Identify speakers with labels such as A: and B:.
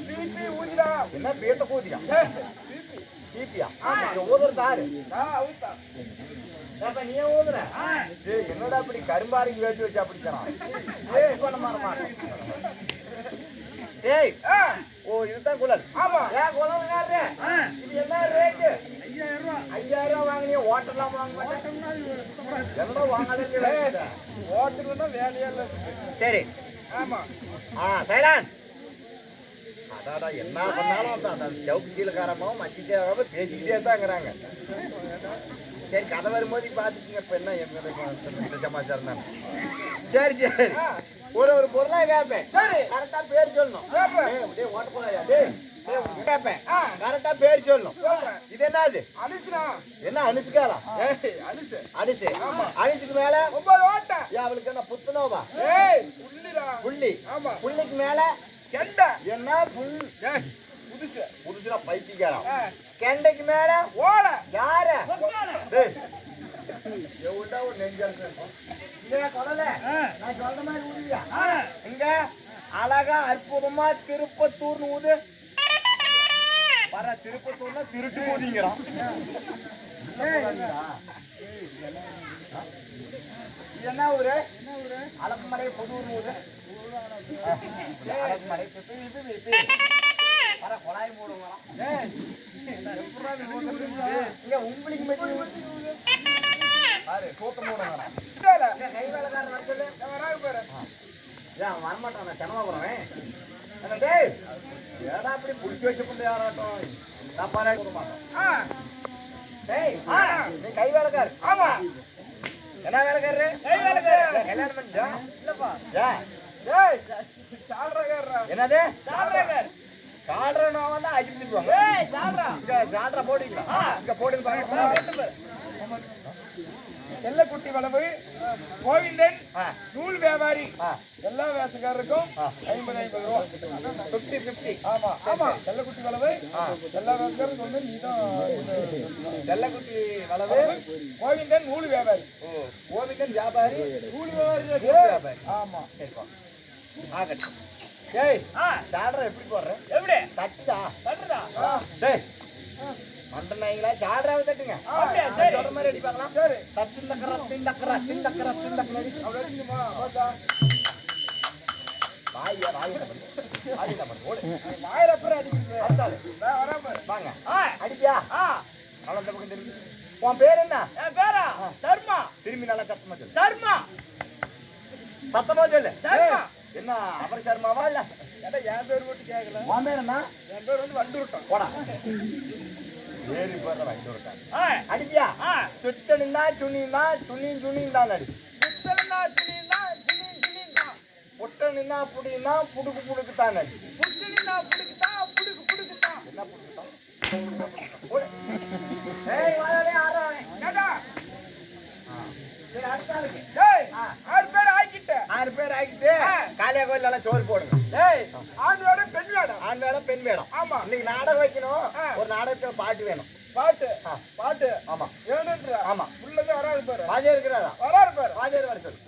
A: BP ஊதிடா
B: என்ன பீட்ட கூதியா
A: BP
B: பிபியா? ஊதுறது யாரு
A: ஆ அவுத்தா
B: ஏப்பா, நீ ஊதுற? டேய், என்னடா அப்படி கரும்பாரிக்கு வேட்டு வச்சு அப்படி ஏய். பண்ண மாட்டமா டேய்
A: ஆ.
B: ஓ இதுதான் குழல்.
A: ஆமா.
B: ஏன் குழல்காரரே? இது என்ன ரேட்டு? ஐயாயிரம் ரூபாய் வாங்கினீங்க ஓட்டெல்லாம் வாங்க மாட்டேன். வாங்காதே
A: ஓட்டுலன்னா வேலையே இல்லை.
B: சரி.
A: ஆமா.
B: ஆ சைலான். அடாடா என்ன பண்ணாலும் அந்த செவப்பு சீலக்காரமாவும் மச்சிக்காரமாக பேசிக்கிட்டே தாங்கிறாங்க. சரி கதை வரும்போது பார்த்துக்கிங்க இப்போ என்ன எங்க இந்த சமாச்சாரம் தான். சரி சரி. ஒரு ஒரு பொருளா கேட்பேன்
A: சரி.
B: கரெக்டா பேர் சொல்லணும்.
A: கேட்பேன்.
B: டேய், டேய், ஓட்ட. டேய், கேட்பேன். கரெக்டா பேர் சொல்லணும். இது என்னது?
A: அனுசுனா
B: என்ன அனுசுக்காலா
A: ஏய் அனுசு
B: அனுசு
A: ஆமா.
B: அனுசுக்கு மேல?
A: ஒன்பது ஓட்ட.
B: அவளுக்கு என்ன
A: புள்ளிடா.
B: புள்ளி.
A: ஆமா.
B: புள்ளிக்கு மேல?
A: கெண்டை.
B: என்ன
A: ஏய் புதுசு.
B: புதுசுல பைத்தியக்காரன். கெண்டைக்கு மேல
A: ஓலை.
B: யார? எவ்வளோ ஒரு நெஞ்சல் இல்லையா கொடல நான் சொல்ற மாதிரி ஊதியா? இங்க அழகா அற்புதமா திருப்பத்தூர்னு ஊது. வர திருப்பத்தூர்னா திருட்டு ஊதிங்கிறான். இது என்ன ஊரு? அலப்புமலை புதூர் ஊரு. அலப்புமலை. வர குழாய் ஏய், இங்க உங்களுக்கு பாரு சோத்த
A: இல்ல,
B: இங்க கை வேலைக்காரன் வர சொல்லு.
A: பாரு.
B: ஏன் வரமாட்டான் நான் செனவா போறேன் டேய். ஏடா அப்படி புடிச்சு வச்சு கொண்டு யாராட்டம்? நான் பாரு போட மாட்டோம் டேய். நீ கை வேலைக்காரு
A: ஆமா.
B: என்ன வேலைக்காரரு? கல்யாணம் பண்ணிச்சா
A: இல்லப்பா. ஏய் சால்றகர்ரா
B: என்னது?
A: சால்றகர்
B: காடுறனா வந்து அடிச்சுடுவாங்க
A: ஏய் சால்றா
B: இங்க ஜாட்ரா போடுவீங்களா?
A: ஆ.
B: இங்க போடுங்க பாருங்க.
A: செல்லக்குட்டி வளவு கோவிந்தன் நூல் வியாபாரி. எல்லா வேசக்காரருக்கும். ஐம்பது ஐம்பது ரூபா.
B: Fifty fifty.
A: ஆமா ஆமா. செல்லக்குட்டி வளவு. எல்லா வேசக்காரருக்கும் வந்து நீ தான்
B: செல்லக்குட்டி வளவு.
A: கோவிந்தன் நூல் வியாபாரி.
B: கோவிந்தன் வியாபாரி.
A: நூல் வியாபாரி ஆமா.
B: சரிப்பா ஆகட்டும். ஏய் சாடுற எப்படி போடுற?
A: எப்படி?
B: தட்டா
A: தட்டுதா
B: டேய் மண்ட நாய்களா சாடுறாவை தட்டுங்க. சொல்ற மாதிரி அடிப்பாங்களா சரி. தட்டு தக்கரா திண்டக்கரா திண்டக்கரா திண்டக்கரா.
A: அப்படி அடிக்குமா பார்த்தா
B: வாயா வாயா வாயா
A: வாயிலப்புறம் அடிக்குது
B: அத்தாலே
A: நான் வரேன் பாரு
B: வாங்க.
A: ஆ.
B: நல்லா இந்த பக்கம் திரும்பி. உன் பேர் என்ன?
A: என் பேரா? சர்மா.
B: திரும்பி நல்லா சத்தமா சொல்லு.
A: சர்மா.
B: சத்தமா சொல்லு.
A: சர்மா.
B: என்ன அவர் சர்மாவா இல்ல?
A: என் பேர் மட்டும் கேட்கல
B: உன் பேர் என்ன?
A: என் பேர் வந்து வண்டுருட்டம்.
B: போடா. ஏறி போடுற வாங்கி விட்டாங்க
A: ஆ.
B: சுட்டனிந்தா சுனிந்தா சுனி சுனிந்தா அடி
A: புத்தலனா சிலினா சிலி சிலினா
B: புட்ட நின்னா புடினா புடுக்கு புடுக்கு தான் அடி
A: புத்தலினா புடுக்குதா புடுக்கு புடுக்குதா
B: என்ன புடுக்குதான் ஏய் வாடா ஆறானே
A: ஏடா
B: சரி அடுத்த ஆளுக்கு.
A: ஏய்
B: ஆ.
A: பேர் ஆக்கிட்ட.
B: காளியா கோயில் எல்லாம் சோறு போடுங்க.
A: ஆண் வேடம் பெண் வேடம்.
B: ஆண் வேடம் பெண் வேடம்.
A: ஆமா.
B: இன்னைக்கு நாடகம் வைக்கணும். ஒரு நாடகத்துல பாட்டு வேணும்.
A: பாட்டு. பாட்டு?
B: ஆமா.
A: வேணுன்ற
B: ஆமா.
A: உள்ளதே வராது பாரு.
B: வாஜியார் இருக்கிறாரா?
A: வராது பாரு.
B: வாஜியார் வர சொல்லு.